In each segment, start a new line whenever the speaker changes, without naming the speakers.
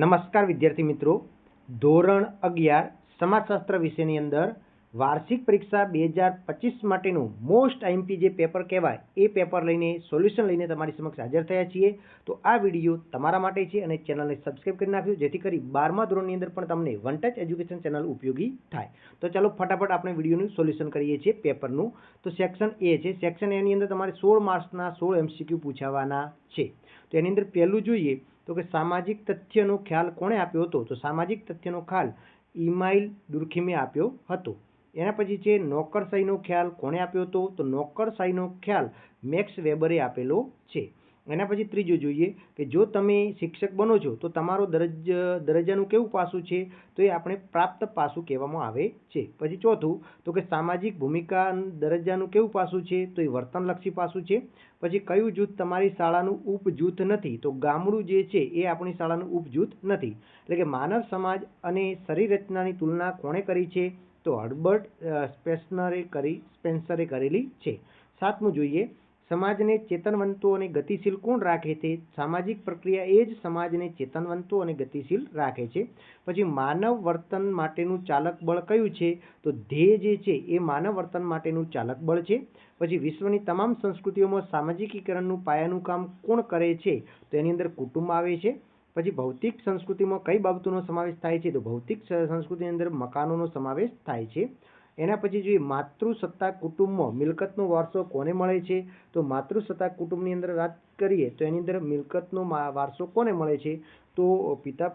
નમસ્કાર વિદ્યાર્થી મિત્રો. ધોરણ અગિયાર સમાજશાસ્ત્ર વિષયની અંદર વાર્ષિક પરીક્ષા બે હજાર પચીસ માટેનું મોસ્ટ આઈએમપી જે પેપર કહેવાય, એ પેપર લઈને સોલ્યુશન લઈને તમારી સમક્ષ હાજર થયા છીએ. તો આ વીડિયો તમારા માટે છે અને ચેનલને સબસ્ક્રાઈબ કરી નાખ્યું જેથી કરી બારમા ધોરણની અંદર પણ તમને વન ટચ એજ્યુકેશન ચેનલ ઉપયોગી થાય. તો ચાલો ફટાફટ આપણે વિડીયોનું સોલ્યુશન કરીએ છીએ પેપરનું. તો સેક્શન એ છે. સેક્શન એની અંદર તમારે સોળ માર્ક્સના સોળ એમસીક્યુ પૂછાવાના છે. તો એની અંદર પહેલું જોઈએ તો કે સામાજિક તથ્યનો ખ્યાલ કોણે આપ્યો હતો? તો સામાજિક તથ્યનો ખ્યાલ ઇમાઇલ દુર્ખીમે આપ્યો હતો. એના પછી છે, નોકરશાહીનો ખ્યાલ કોણે આપ્યો હતો? તો નોકરશાહીનો ખ્યાલ મેક્સ વેબરે આપેલો છે. એના પછી ત્રીજું જોઈએ કે જો તમે શિક્ષક બનો છો, તો તમારો દરજ, દરજ્જાનું કેવું પાસું છે? તો એ આપણે પ્રાપ્ત પાસું કહેવામાં આવે છે. પછી ચોથું, તો કે સામાજિક ભૂમિકા દરજ્જાનું કેવું પાસું છે? તો એ વર્તનલક્ષી પાસું છે. પછી કયું જૂથ તમારી શાળાનું ઉપજૂથ નથી? તો ગામડું જે છે, એ આપણી શાળાનું ઉપજૂથ નથી. એટલે કે માનવ સમાજ અને શરીર રચનાની તુલના કોણે કરી છે? તો હર્બર્ટ સ્પેસનરે કરી, સ્પેન્સરે કરેલી છે. સાતમું જોઈએ સમાજને ચેતનવંતો અને ગતિશીલ કોણ રાખે છે? સામાજિક પ્રક્રિયા એ જ સમાજને ચેતનવંતો અને ગતિશીલ રાખે છે. પછી માનવ વર્તન માટેનું ચાલક બળ કયું છે? તો ધ્યેય જે છે એ માનવ વર્તન માટેનું ચાલક બળ છે. પછી વિશ્વની તમામ સંસ્કૃતિઓમાં સામાજિકીકરણનું પાયાનું કામ કોણ કરે છે? તો એની અંદર કુટુંબ આવે છે. પછી ભૌતિક સંસ્કૃતિમાં કઈ બાબતોનો સમાવેશ થાય છે? તો ભૌતિક સંસ્કૃતિની અંદર મકાનોનો સમાવેશ થાય છે. એના પછી જોઈએ માતૃસત્તા કુટુંબમાં મિલકતનો વારસો કોને મળે છે? તો માતૃસત્તા કુટુંબની અંદર વાત કરીએ તો એની અંદર મિલકતનો વારસો કોને મળે છે? તો પિતા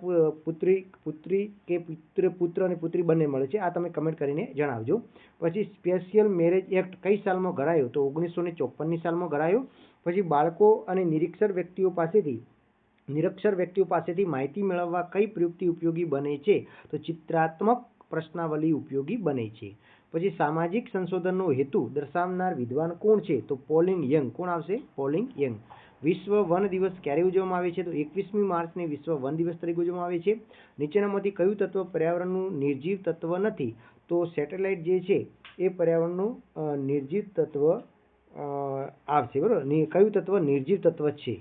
પુત્રી પુત્રી કે પુત્ર પુત્ર અને પુત્રી બંને મળે છે. આ તમે કમેન્ટ કરીને જણાવજો. પછી સ્પેશિયલ મેરેજ એક્ટ કઈ સાલમાં ઘડાયો? તો ઓગણીસો ને ચોપનની સાલમાં ઘડાયો. પછી બાળકો અને નિરીક્ષર વ્યક્તિઓ પાસેથી, નિરક્ષર વ્યક્તિઓ પાસેથી માહિતી મેળવવા કઈ પ્રયુક્તિ ઉપયોગી બને છે? તો ચિત્રાત્મક પ્રશ્નાવલી ઉપયોગી બને છે. પછી સામાજિક સંશોધનનો હેતુ દર્શાવનાર વિદ્વાન કોણ છે? તો પોલિંગ યંગ. કોણ આવશે? Polling young. વિશ્વ વન દિવસ ક્યારે ઉજવવામાં આવે છે? તો એકવીસમી માર્ચને વિશ્વ વન દિવસ તરીકે ઉજવવામાં આવે છે. નીચેનામાંથી કયું તત્વ પર્યાવરણનું નિર્જીવ તત્વ નથી? તો સેટેલાઇટ જે છે, એ પર્યાવરણનું નિર્જીવ તત્વ આવશે. બરાબર? કયું તત્વ નિર્જીવ તત્વ છે?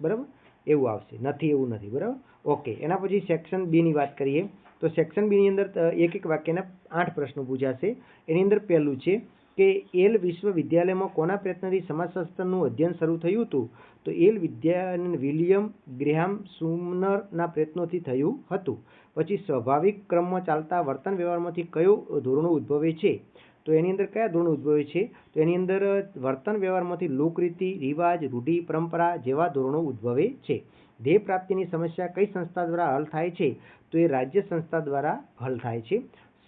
બરાબર? એવું આવશે. નથી, એવું નથી. બરાબર? ઓકે. એના પછી સેક્શન બીની વાત કરીએ. તો સેક્શન બીની અંદર એક એક વાક્યના આઠ પ્રશ્નો પૂછાશે એની અંદર પહેલું છે કે, એલ વિશ્વવિદ્યાલયમાં કોના પ્રયત્નથી સમાજશાસ્ત્રનું અધ્યયન શરૂ થયું હતું? તો એલ વિદ્યા વિલિયમ ગ્રેહામ સુમનરના પ્રયત્નોથી થયું હતું. પછી સ્વાભાવિક ક્રમમાં ચાલતા વર્તન વ્યવહારમાંથી કયો ધોરણો ઉદ્ભવે છે? તો એની અંદર કયા ધોરણો ઉદ્ભવે છે? તો એની અંદર વર્તન વ્યવહારમાંથી લોકરીતિ, રિવાજ, રૂઢિ, પરંપરા જેવા ધોરણો ઉદ્ભવે છે. ધ્યેય પ્રાપ્તિની સમસ્યા કઈ સંસ્થા દ્વારા હલ થાય છે? તો એ રાજ્ય સંસ્થા દ્વારા હલ થાય છે.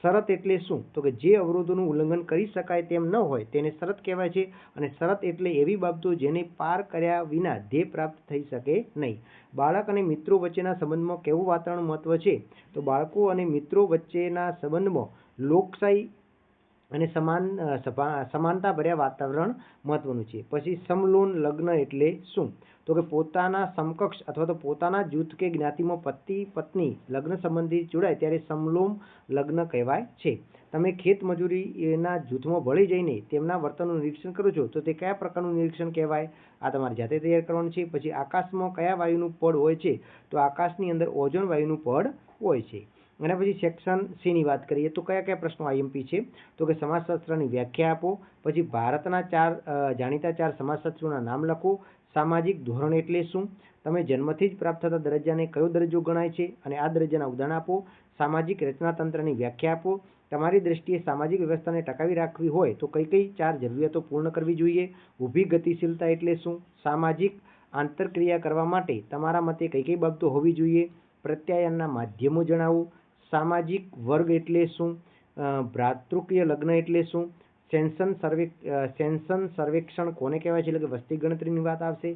શરત એટલે શું? તો કે જે અવરોધોનું ઉલ્લંઘન કરી શકાય તેમ ન હોય તેને શરત કહેવાય છે અને શરત એટલે એવી બાબતો જેને પાર કર્યા વિના ધ્યેય પ્રાપ્ત થઈ શકે નહીં. બાળક અને મિત્રો વચ્ચેના સંબંધમાં કેવું વાતાવરણ મહત્વ છે? તો બાળકો અને મિત્રો વચ્ચેના સંબંધમાં લોકશાહી અને સમાન સમાનતા ભર્યા વાતાવરણ મહત્વનું છે. પછી સમલોન લગ્ન એટલે શું? તો કે પોતાના સમકક્ષ અથવા તો પોતાના જૂથ કે જ્ઞાતિમાં પતિ, પત્ની લગ્ન સંબંધી જોડાય ત્યારે સમલોમ લગ્ન કહેવાય છે. તમે ખેત મજૂરીના જૂથમાં ભળી જઈને તેમના વર્તનનું નિરીક્ષણ કરો છો, તો તે કયા પ્રકારનું નિરીક્ષણ કહેવાય? આ તમારે જાતે તૈયાર કરવાનું છે. પછી આકાશમાં કયા વાયુનું પડ હોય છે? તો આકાશની અંદર ઓઝોન વાયુનું પડ હોય છે. એના પછી સેક્શન સીની વાત કરીએ તો કયા કયા પ્રશ્નો આઈએમપી છે? તો કે સમાજશાસ્ત્રની વ્યાખ્યા આપો, પછી ભારતના ચાર જાણીતા ચાર સમાજશાસ્ત્રીઓના નામ લખો, સામાજિક ધોરણ એટલે શું? તમે જન્મથી જ પ્રાપ્ત થતા દરજ્જાને કયો દરજ્જો ગણાય છે? અને આ દરજ્જાના ઉદાહરણ આપો, સામાજિક રચનાતંત્રની વ્યાખ્યા આપો, તમારી દ્રષ્ટિએ સામાજિક વ્યવસ્થાને ટકાવી રાખવી હોય તો કઈ કઈ ચાર જરૂરિયાતો પૂર્ણ કરવી જોઈએ? ઊભી ગતિશીલતા એટલે શું? સામાજિક આંતરક્રિયા કરવા માટે તમારા મતે કઈ કઈ બાબતો હોવી જોઈએ? પ્રત્યાયનના માધ્યમો જણાવો સામાજિક વર્ગ એટલે શું? ભ્રાતૃકીય લગ્ન એટલે શું? સેન્સન સર્વે સેન્સન સર્વેક્ષણ કોને કહેવાય છે? એટલે કે વસ્તી ગણતરીની વાત આવશે.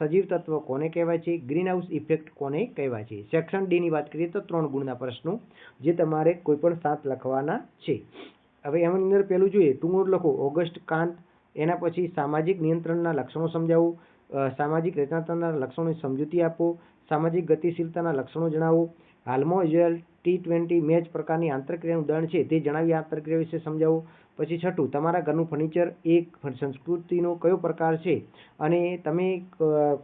સજીવ તત્વ કોને કહેવાય છે? ગ્રીન હાઉસ ઇફેક્ટ કોને કહેવાય છે? સેક્શન ડીની વાત કરીએ તો ત્રણ ગુણના પ્રશ્નો, જે તમારે કોઈ પણ સાત લખવાના છે. હવે એમની અંદર પહેલું જોઈએ ટૂંકું લખો. ઓગસ્ટ કાંત, એના પછી સામાજિક નિયંત્રણના લક્ષણો સમજાવો. સામાજિક રચનાત્મકના લક્ષણોની સમજૂતી આપો. સામાજિક ગતિશીલતાના લક્ષણો જણાવો. હાલમાં યોજાયેલ ટી ટ્વેન્ટી મેચ પ્રકારની આંતરક્રિયાનું ઉદાહરણ છે, તે જણાવી આંતરક્રિયા વિશે સમજાવો. પછી છઠ્ઠું, તમારા ઘરનું ફર્નિચર એક સંસ્કૃતિનો કયો પ્રકાર છે? અને તમે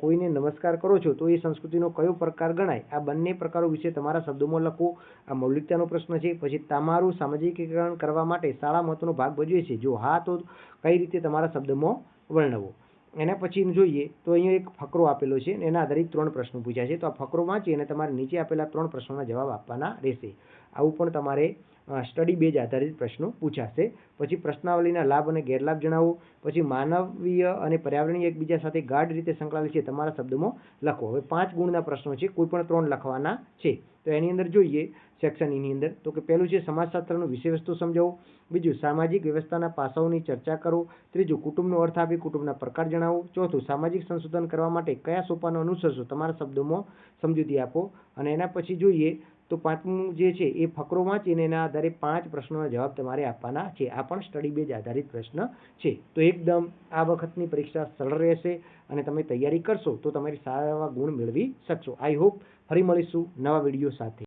કોઈને નમસ્કાર કરો છો, તો એ સંસ્કૃતિનો કયો પ્રકાર ગણાય? આ બંને પ્રકારો વિશે તમારા શબ્દોમાં લખો. આ મૌલિકતાનો પ્રશ્ન છે. પછી તમારું સામાજિકીકરણ કરવા માટે શાળા મહત્વનો ભાગ ભજવે છે. જો હા, તો કઈ રીતે તમારા શબ્દમાં વર્ણવો? એના પછી જોઈએ તો અહીંયા એક ફકરો આપેલો છે એના આધારિત ત્રણ પ્રશ્નો પૂછ્યા છે. તો આ ફકરો વાંચી અને તમારે નીચે આપેલા ત્રણ પ્રશ્નોના જવાબ આપવાના રહેશે. આવું પણ તમારે સ્ટડી બેઝ આધારિત પ્રશ્નો પૂછાશે. પછી પ્રશ્નાવલીના લાભ અને ગેરલાભ જણાવો. પછી માનવીય અને પર્યાવરણીય એકબીજા સાથે ગાઢ રીતે સંકળાયેલ છે તમારા શબ્દમાં લખો. હવે પાંચ ગુણના પ્રશ્નો છે. કોઈ પણ ત્રણ લખવાના છે. તો એની અંદર જોઈએ સેક્શન એની અંદર. તો કે પહેલું છે સમાજશાસ્ત્રનું વિષય વસ્તુ સમજાવો. બીજું સામાજિક વ્યવસ્થાના પાસાઓની ચર્ચા કરો. ત્રીજું કુટુંબનો અર્થ આપી કુટુંબના પ્રકાર જણાવો. ચોથું સામાજિક સંશોધન કરવા માટે કયા સોપાનો અનુસરશો? તમારા શબ્દોમાં સમજૂતી આપો. અને એના પછી જોઈએ તો પાંચમું જે છે, એ ફકરો વાંચીને એના આધારે પાંચ પ્રશ્નોના જવાબ તમારે આપવાના છે. આ પણ સ્ટડી બેઝ આધારિત પ્રશ્ન છે. તો એકદમ આ વખતની પરીક્ષા સરળ રહેશે અને તમે તૈયારી કરશો તો તમારી સારા એવા ગુણ મેળવી શકશો. આઈ હોપ ફરી મળીશું નવા વીડિયો સાથે.